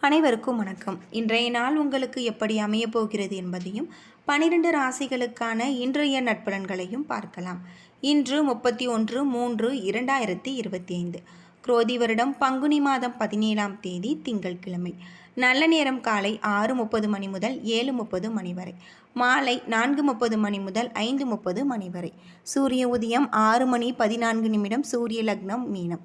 அனைவருக்கும் வணக்கம். இன்றைய நாள் உங்களுக்கு எப்படி அமையப் போகிறது என்பதையும் பனிரெண்டு ராசிகளுக்கான இன்றைய நட்பலன்களையும் பார்க்கலாம். இன்று முப்பத்தி ஒன்று மூன்று இரண்டாயிரத்தி இருபத்தி ஐந்து குரோதி வருடம் பங்குனி மாதம் பதினேழாம் தேதி திங்கட்கிழமை. நல்ல நேரம் காலை ஆறு முப்பது மணி முதல் ஏழு முப்பது மணி வரை. மாலை நான்கு முப்பது மணி முதல் ஐந்து முப்பது மணி வரை. சூரிய உதயம் ஆறு மணி பதினான்கு நிமிடம் சூரிய லக்னம் மீனம்.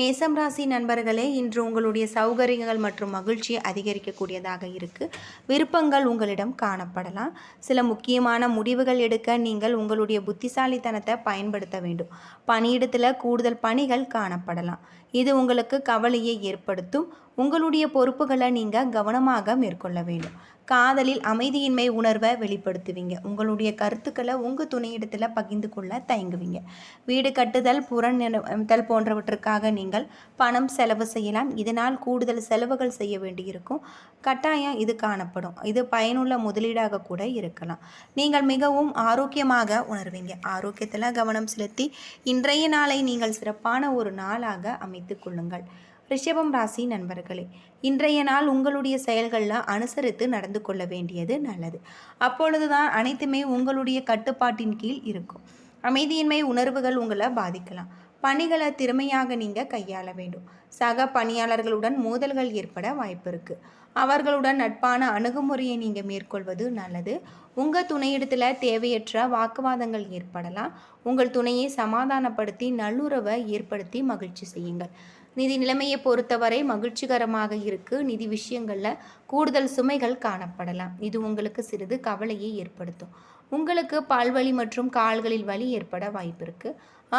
மேசம் ராசி நண்பர்களே இன்று உங்களுடைய சௌகரியங்கள் மற்றும் மகிழ்ச்சி அதிகரிக்கக்கூடியதாக இருக்குது விருப்பங்கள் உங்களிடம் காணப்படலாம். சில முக்கியமான முடிவுகள் எடுக்க நீங்கள் உங்களுடைய புத்திசாலித்தனத்தை பயன்படுத்த வேண்டும். பணியிடத்தில் கூடுதல் பணிகள் காணப்படலாம். இது உங்களுக்கு கவலையை ஏற்படுத்தும். உங்களுடைய பொறுப்புகளை நீங்கள் கவனமாக மேற்கொள்ள வேண்டும். காதலில் அமைதியின்மை உணர்வை வெளிப்படுத்துவீங்க. உங்களுடைய கருத்துக்களை உங்கள் துணையிடத்தில் பகிர்ந்து கொள்ள தயங்குவீங்க. வீடு கட்டுதல் புறநிறுத்தல் போன்றவற்றுக்காக நீங்கள் பணம் செலவு செய்யலாம். இதனால் கூடுதல் செலவுகள் செய்ய வேண்டியிருக்கும். கட்டாயம் இது காணப்படும். இது பயனுள்ள முதலீடாக கூட இருக்கலாம். நீங்கள் மிகவும் ஆரோக்கியமாக உணர்வீங்க. ஆரோக்கியத்தில் கவனம் செலுத்தி இன்றைய நாளை நீங்கள் சிறப்பான ஒரு நாளாக அமைத்து கொள்ளுங்கள். ரிஷபம் ராசி நண்பர்களே இன்றைய நாள் உங்களுடைய செயல்களில் அனுசரித்து நடந்து கொள்ள வேண்டியது நல்லது. அப்பொழுதுதான் அனைத்துமே உங்களுடைய கட்டுப்பாட்டின் கீழ் இருக்கும். அமைதியின்மை உணர்வுகள் உங்களை பாதிக்கலாம். பணிகளை திறமையாக நீங்கள் கையாள வேண்டும். சக பணியாளர்களுடன் மோதல்கள் ஏற்பட வாய்ப்பு இருக்குது அவர்களுடன் நட்பான அணுகுமுறையை நீங்கள் மேற்கொள்வது நல்லது. உங்கள் துணையிடத்தில் தேவையற்ற வாக்குவாதங்கள் ஏற்படலாம். உங்கள் துணையை சமாதானப்படுத்தி நல்லுறவை ஏற்படுத்தி மகிழ்ச்சி செய்யுங்கள். நிதி நிலைமையை பொறுத்தவரை மகிழ்ச்சிகரமாக இருக்கு. நிதி விஷயங்களில் கூடுதல் சுமைகள் காணப்படலாம். இது உங்களுக்கு சிறிது கவலையை ஏற்படுத்தும். உங்களுக்கு பால்வலி மற்றும் கால்களில் வலி ஏற்பட வாய்ப்பு இருக்கு.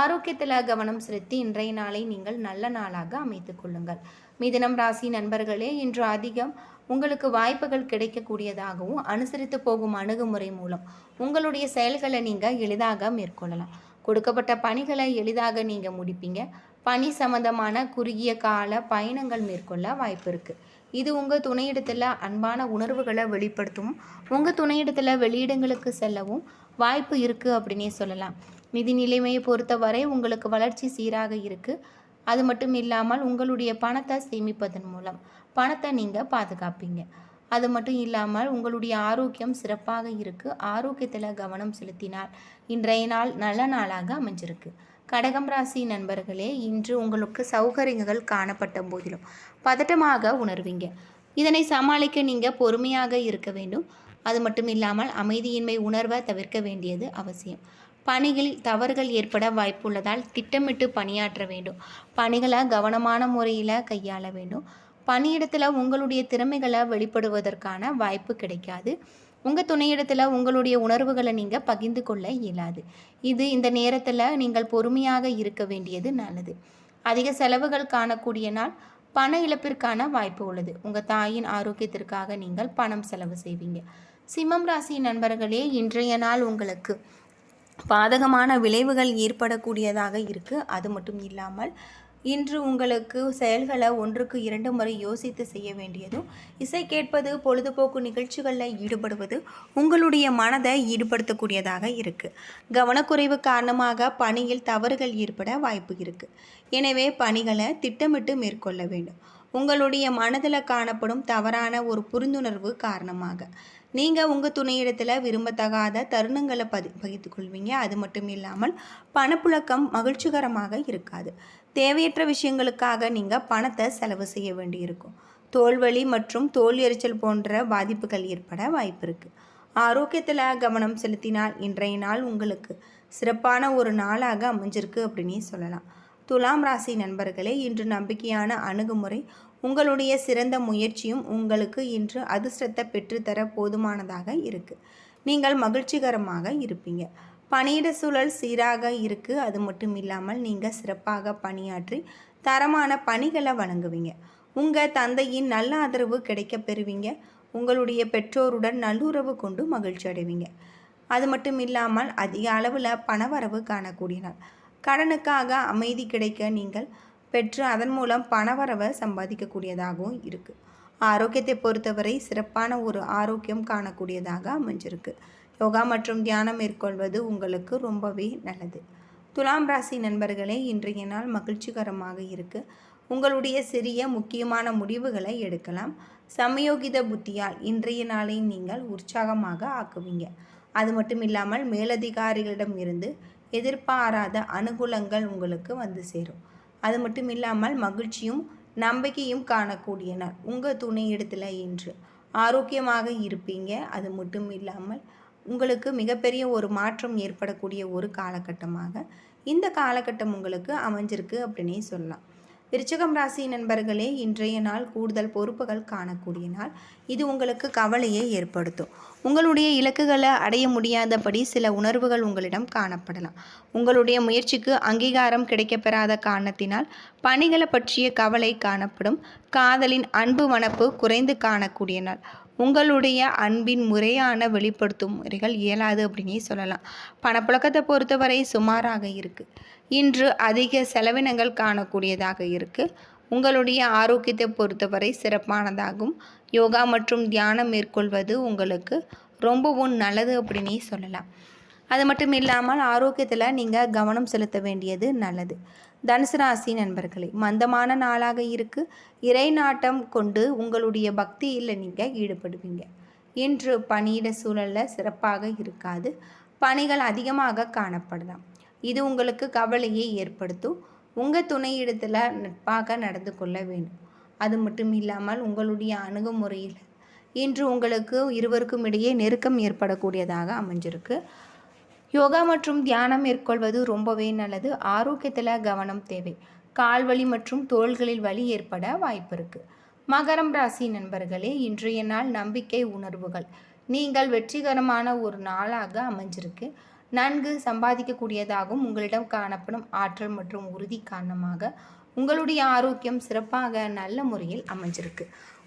ஆரோக்கியத்தில் கவனம் செலுத்தி இன்றைய நாளை நீங்கள் நல்ல நாளாக அமைத்துக் கொள்ளுங்கள். மிதனம் ராசி நண்பர்களே இன்று அதிகம் உங்களுக்கு வாய்ப்புகள் கிடைக்கக்கூடியதாகவும் அனுசரித்து போகும் அணுகுமுறை மூலம் உங்களுடைய செயல்களை நீங்கள் எளிதாக மேற்கொள்ளலாம். கொடுக்கப்பட்ட பணிகளை எளிதாக நீங்கள் முடிப்பீங்க. பணி சம்பந்தமான குறுகிய கால பயணங்கள் மேற்கொள்ள வாய்ப்பு இருக்குது இது உங்கள் துணையிடத்தில் அன்பான உணர்வுகளை வெளிப்படுத்தவும் உங்கள் துணையிடத்தில் வெளியிடங்களுக்கு செல்லவும் வாய்ப்பு இருக்குது அப்படின்னே சொல்லலாம். நிதி நிலைமையை பொறுத்தவரை உங்களுக்கு வளர்ச்சி சீராக இருக்குது அது மட்டும் இல்லாமல் உங்களுடைய பணத்தை சேமிப்பதன் மூலம். பணத்தை நீங்கள் பாதுகாப்பீங்க. அது மட்டும் இல்லாமல் உங்களுடைய ஆரோக்கியம் சிறப்பாக இருக்குது ஆரோக்கியத்தில் கவனம் செலுத்தினால் இன்றைய நாள் நல்ல நாளாக அமைஞ்சிருக்கு. கடகம் ராசி நண்பர்களே இன்று உங்களுக்கு சௌகரியங்கள் காணப்பட்ட போதிலும் பதட்டமாக உணர்வீங்க. இதனை சமாளிக்க நீங்கள் பொறுமையாக இருக்க வேண்டும். அது மட்டும் இல்லாமல் அமைதியின்மை உணர்வை தவிர்க்க வேண்டியது அவசியம். பணிகளில் தவறுகள் ஏற்பட வாய்ப்புள்ளதால் திட்டமிட்டு பணியாற்ற வேண்டும். பணிகளை கவனமான முறையில் கையாள வேண்டும். பணியிடத்தில் உங்களுடைய திறமைகளை வெளிப்படுவதற்கான வாய்ப்பு கிடைக்காது. உங்கள் துணையிடத்தில் உங்களுடைய உணர்வுகளை நீங்கள் பகிர்ந்து கொள்ள இயலாது. இது இந்த நேரத்தில் நீங்கள் பொறுமையாக இருக்க வேண்டியது நல்லது. அதிக செலவுகள் காணக்கூடிய நாள் பண இழப்பிற்கான வாய்ப்பு உள்ளது. உங்கள் தாயின் ஆரோக்கியத்திற்காக நீங்கள் பணம் செலவு செய்வீங்க. சிம்மம் ராசி நண்பர்களே இன்றைய நாள் உங்களுக்கு பாதகமான விளைவுகள் ஏற்படக்கூடியதாக இருக்குது அது மட்டும் இல்லாமல் இன்று உங்களுக்கு செயல்களை ஒன்றுக்கு இரண்டு முறை யோசித்து செய்ய வேண்டியதும் இசை கேட்பது பொழுதுபோக்கு நிகழ்ச்சிகளில் ஈடுபடுவது உங்களுடைய மனதை ஈடுபடுத்தக்கூடியதாக இருக்குது கவனக்குறைவு காரணமாக பணியில் தவறுகள் ஏற்பட வாய்ப்பு இருக்குது எனவே பணிகளை திட்டமிட்டு மேற்கொள்ள வேண்டும். உங்களுடைய மனதில் காணப்படும் தவறான ஒரு புரிந்துணர்வு காரணமாக. நீங்கள் உங்கள் துணையிடத்தில் விரும்பத்தகாத தருணங்களை பதி பகிர்ந்து கொள்வீங்க அது மட்டும் இல்லாமல் பணப்புழக்கம் மகிழ்ச்சிகரமாக இருக்காது. தேவையற்ற விஷயங்களுக்காக நீங்கள் பணத்தை செலவு செய்ய வேண்டியிருக்கும். தோல்வலி மற்றும் தோல் எரிச்சல் போன்ற பாதிப்புகள் ஏற்பட வாய்ப்பு இருக்குது ஆரோக்கியத்தில் கவனம் செலுத்தினால் இன்றைய நாள் உங்களுக்கு சிறப்பான ஒரு நாளாக அமைஞ்சிருக்கு அப்படின்னே சொல்லலாம். துலாம் ராசி நண்பர்களே இன்று நம்பிக்கையான அணுகுமுறை உங்களுடைய சிறந்த முயற்சியும் உங்களுக்கு இன்று அதிர்ஷ்டத்தை பெற்றுத்தர போதுமானதாக இருக்குது நீங்கள் மகிழ்ச்சிகரமாக இருப்பீங்க. பணியிட சூழல் சீராக இருக்குது அது மட்டும் இல்லாமல் நீங்கள் சிறப்பாக பணியாற்றி தரமான பணிகளை வழங்குவீங்க. உங்கள் தந்தையின் நல்ல ஆதரவு கிடைக்க பெறுவீங்க. உங்களுடைய பெற்றோருடன் நல்லுறவு கொண்டு மகிழ்ச்சி அடைவீங்க. அது மட்டும் இல்லாமல் அதிக அளவில் பணவரவு காணக்கூடிய நாள். கடனுக்காக அமைதி கிடைக்க நீங்கள் பெற்று அதன் மூலம் பணவரவை சம்பாதிக்கக்கூடியதாகவும் இருக்குது ஆரோக்கியத்தை பொறுத்தவரை சிறப்பான ஒரு ஆரோக்கியம் காணக்கூடியதாக அமைஞ்சிருக்கு. யோகா மற்றும் தியானம் மேற்கொள்வது உங்களுக்கு ரொம்பவே நல்லது. துலாம் ராசி நண்பர்களே இன்றைய நாள் மகிழ்ச்சிகரமாக இருக்குது உங்களுடைய சிறிய முக்கியமான முடிவுகளை எடுக்கலாம். சமயோகித புத்தியால் இன்றைய நாளை நீங்கள் உற்சாகமாக ஆக்குவீங்க. அது மட்டும் இல்லாமல் மேலதிகாரிகளிடம் இருந்து எதிர்பாராத அனுகூலங்கள் உங்களுக்கு வந்து சேரும். அது மட்டும் இல்லாமல் மகிழ்ச்சியும் நம்பிக்கையும் காணக்கூடிய நாள். உங்கள் துணை இடத்துல இன்று ஆரோக்கியமாக இருப்பீங்க. அது மட்டும் இல்லாமல் உங்களுக்கு மிகப்பெரிய ஒரு மாற்றம் ஏற்படக்கூடிய ஒரு காலகட்டமாக இந்த காலகட்டம் உங்களுக்கு அமைஞ்சிருக்கு அப்படின்னே சொல்லலாம். விருச்சகம் ராசி நண்பர்களே இன்றைய நாள் கூடுதல் பொறுப்புகள் காணக்கூடிய நாள். இது உங்களுக்கு கவலையை ஏற்படுத்தும். உங்களுடைய இலக்குகளை அடைய முடியாதபடி சில உணர்வுகள் உங்களிடம் காணப்படலாம். உங்களுடைய முயற்சிக்கு அங்கீகாரம் கிடைக்கப்பெறாத காரணத்தினால் பணிகளை பற்றிய கவலை காணப்படும். காதலின் அன்பு வனப்பு குறைந்து காணக்கூடிய நாள். உங்களுடைய அன்பின் முறையான வெளிப்படுத்தும் முறைகள் இயலாது அப்படின்னே சொல்லலாம். பணப்புழக்கத்தை பொறுத்தவரை சுமாராக இருக்குது இன்று அதிக செலவினங்கள் காணக்கூடியதாக இருக்குது உங்களுடைய ஆரோக்கியத்தை பொறுத்தவரை சிறப்பானதாகும். யோகா மற்றும் தியானம் மேற்கொள்வது உங்களுக்கு ரொம்பவும் நல்லது அப்படின்னே சொல்லலாம். அது மட்டும் இல்லாமல் ஆரோக்கியத்தில் நீங்கள் கவனம் செலுத்த வேண்டியது நல்லது. தனுசு ராசி நண்பர்களே மந்தமான நாளாக இருக்கு. இறை நாட்டம் கொண்டு உங்களுடைய பக்தியில் நீங்கள் ஈடுபடுவீங்க. இன்று பணியிட சூழலில் சிறப்பாக இருக்காது. பணிகள் அதிகமாக காணப்படலாம். இது உங்களுக்கு கவலையை ஏற்படுத்தும். உங்கள் துணையிடத்தில் நட்பாக நடந்து கொள்ள வேண்டும். அது மட்டும் இல்லாமல் உங்களுடைய அணுகுமுறையில் இன்று உங்களுக்கு இருவருக்கும் இடையே நெருக்கம் ஏற்படக்கூடியதாக அமைஞ்சிருக்கு. யோகா மற்றும் தியானம் மேற்கொள்வது ரொம்பவே நல்லது. ஆரோக்கியத்தில் கவனம் தேவை. கால்வலி மற்றும் தோள்களில் வலி ஏற்பட வாய்ப்பு இருக்குது மகரம் ராசி நண்பர்களே இன்றைய நாள் நம்பிக்கை உணர்வுகள். நீங்கள் வெற்றிகரமான ஒரு நாளாக அமைஞ்சிருக்கு. நன்கு சம்பாதிக்கக்கூடியதாகவும் உங்களிடம் காணப்படும் ஆற்றல் மற்றும் உறுதி காரணமாக உங்களுடைய ஆரோக்கியம் சிறப்பாக நல்ல முறையில் அமைஞ்சிருக்கு.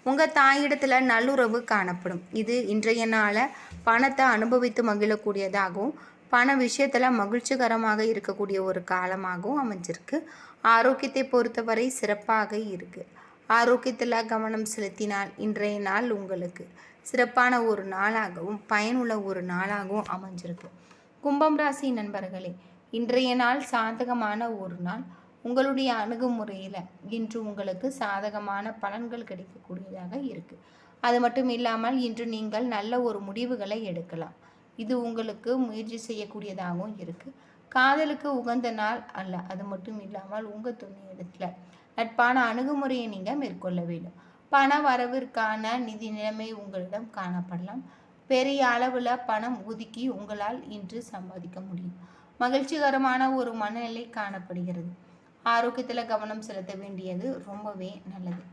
உங்கள் தாயிடத்தில் நல்லுறவு காணப்படும். இது இன்றைய நாளை பணத்தை அனுபவித்து மகிழக்கூடியதாகவும் பண விஷயத்தில் மகிழ்ச்சிகரமாக இருக்கக்கூடிய ஒரு காலமாகவும் அமைஞ்சிருக்கு. ஆரோக்கியத்தை பொறுத்தவரை சிறப்பாக இருக்குது ஆரோக்கியத்தில் கவனம் செலுத்தினால் இன்றைய நாள் உங்களுக்கு சிறப்பான ஒரு நாளாகவும் பயனுள்ள ஒரு நாளாகவும் அமைஞ்சிருக்கு. கும்பம் ராசி நண்பர்களே இன்றைய நாள் சாதகமான ஒரு நாள். உங்களுடைய அணுகுமுறையில் இன்று உங்களுக்கு சாதகமான பலன்கள் கிடைக்கக்கூடியதாக இருக்குது அது மட்டும் இல்லாமல் இன்று நீங்கள் நல்ல ஒரு முடிவுகளை எடுக்கலாம். இது உங்களுக்கு முயற்சி செய்யக்கூடியதாகவும் இருக்குது காதலுக்கு உகந்த நாள் அல்ல அது மட்டும் இல்லாமல் உங்கள் துணி இடத்துல. நட்பான அணுகுமுறையை நீங்கள் மேற்கொள்ள வேண்டும். பண வரவிற்கான நிதி நிலைமை உங்களிடம் காணப்படலாம். பெரிய அளவில் பணம் ஒதுக்கி உங்களால் இன்று சம்பாதிக்க முடியும். மகிழ்ச்சிகரமான ஒரு மனநிலை காணப்படுகிறது. ஆரோக்கியத்தில் கவனம் செலுத்த வேண்டியது ரொம்பவே நல்லது.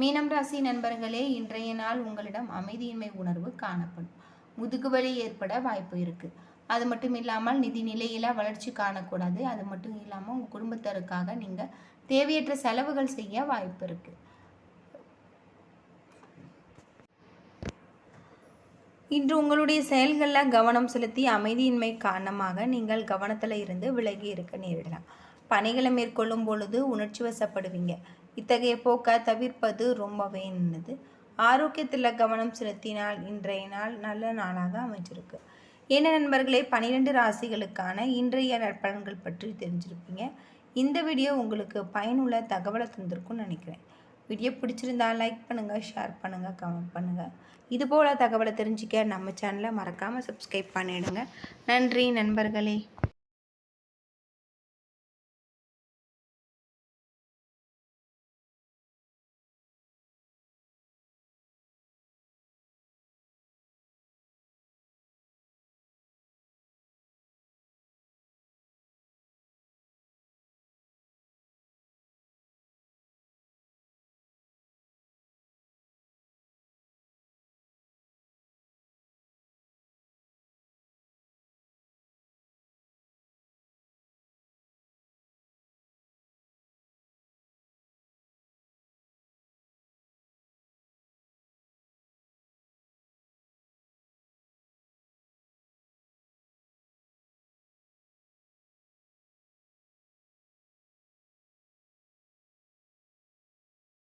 மீனம் ராசி நண்பர்களே இன்றைய நாள் உங்களிடம் அமைதியின்மை உணர்வு காணப்படும். முதுகுவலி ஏற்பட வாய்ப்பு இருக்குது அது மட்டும் இல்லாமல் நிதி நிலையில் வளர்ச்சி காணக்கூடாது. அது மட்டும் இல்லாமல் உங்கள் குடும்பத்தருக்காக நீங்கள் தேவையற்ற செலவுகள் செய்ய வாய்ப்பு இருக்குது இன்று உங்களுடைய செயல்களில் கவனம் செலுத்தி அமைதியின்மை காரணமாக நீங்கள் கவனத்தில் இருந்து விலகி இருக்க நேரிடலாம். பணிகளை மேற்கொள்ளும் பொழுது உணர்ச்சி வசப்படுவீங்க. இத்தகைய போக்கை தவிர்ப்பது ரொம்பவே நல்லது. ஆரோக்கியத்தில் கவனம் செலுத்தினால் இன்றைய நாள் நல்ல நாளாக அமைஞ்சிருக்கு. என்ன நண்பர்களே பன்னிரெண்டு ராசிகளுக்கான இன்றைய நற்பலன்கள் பற்றி தெரிஞ்சிருப்பீங்க. இந்த வீடியோ உங்களுக்கு பயனுள்ள தகவலை தந்திருக்கும்னு நினைக்கிறேன். வீடியோ பிடிச்சிருந்தா லைக் பண்ணுங்கள் ஷேர் பண்ணுங்கள் கமெண்ட் பண்ணுங்கள் இதுபோல் தகவலை தெரிஞ்சிக்க நம்ம சேனலை மறக்காமல் சப்ஸ்கிரைப் பண்ணிவிடுங்க நன்றி நண்பர்களே.